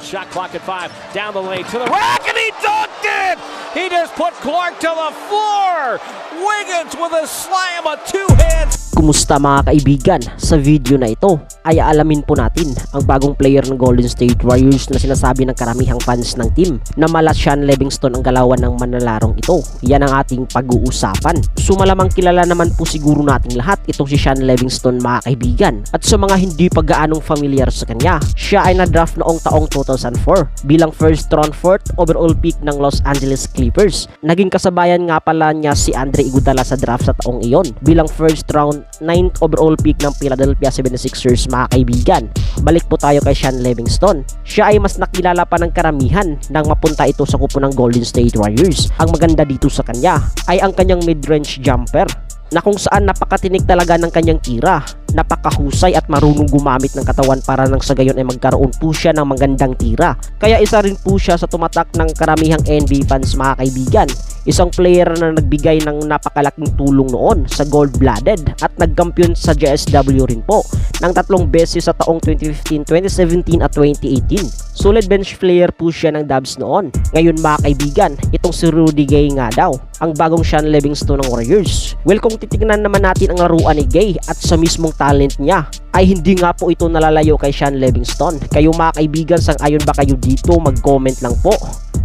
Shot clock at five. Down the lane to the rack, and he dunked it! He just put Clark to the floor! Wiggins with a slam, a two-hand Kumusta mga kaibigan? Sa video na ito ay aalamin po natin ang bagong player ng Golden State Warriors na sinasabi ng karamihang fans ng team na mala Sean Livingston ang galawan ng manalarong ito. Yan ang ating pag-uusapan. So malamang kilala naman po siguro nating lahat itong si Sean Livingston mga kaibigan. At sa mga hindi pa gaanong familiar sa kanya, siya ay na-draft noong taong 2004 bilang first round fourth overall pick ng Los Angeles Clippers. Naging kasabayan nga pala niya si Andre Iguodala sa draft sa taong iyon bilang first round 9th overall pick ng Philadelphia 76ers mga kaibigan. Balik po tayo kay Sean Livingston. Siya ay mas nakilala pa ng karamihan nang mapunta ito sa kupo ng Golden State Warriors. Ang maganda dito sa kanya ay ang kanyang mid-range jumper na kung saan napakatinig talaga ng kanyang tira napakahusay at marunong gumamit ng katawan para nang sa gayon ay magkaroon po siya ng magandang tira. Kaya isa rin po siya sa tumatak ng karamihang NBA fans mga kaibigan. Isang player na nagbigay ng napakalaking tulong noon sa gold-blooded at nagkampiyon sa JSW rin po ng tatlong beses sa taong 2015, 2017 at 2018. Solid bench player po siya ng Dubs noon. Ngayon mga kaibigan, itong si Rudy Gay nga daw, ang bagong Sean Livingston ng Warriors. Well kung titignan naman natin ang laruan ni Gay at sa mismong talent niya, ay hindi nga po ito nalalayo kay Sean Livingston. Kayo mga kaibigan, sang ayon ba kayo dito? Mag-comment lang po.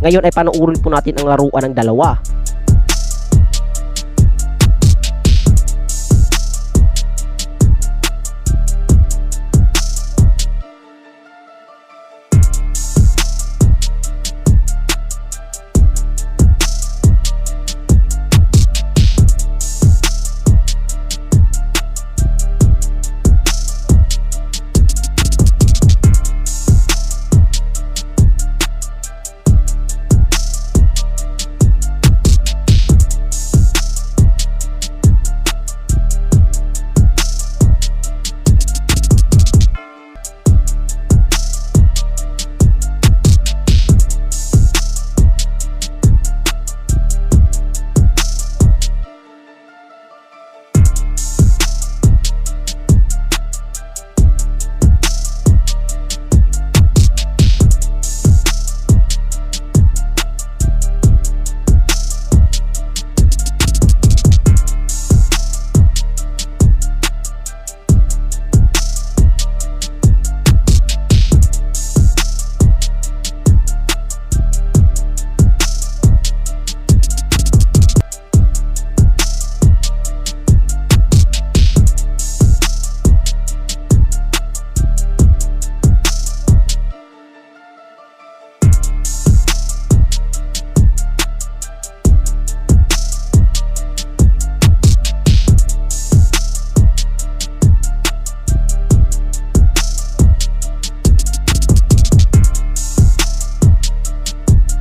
Ngayon ay panoorin po natin ang laruan ng dalawa.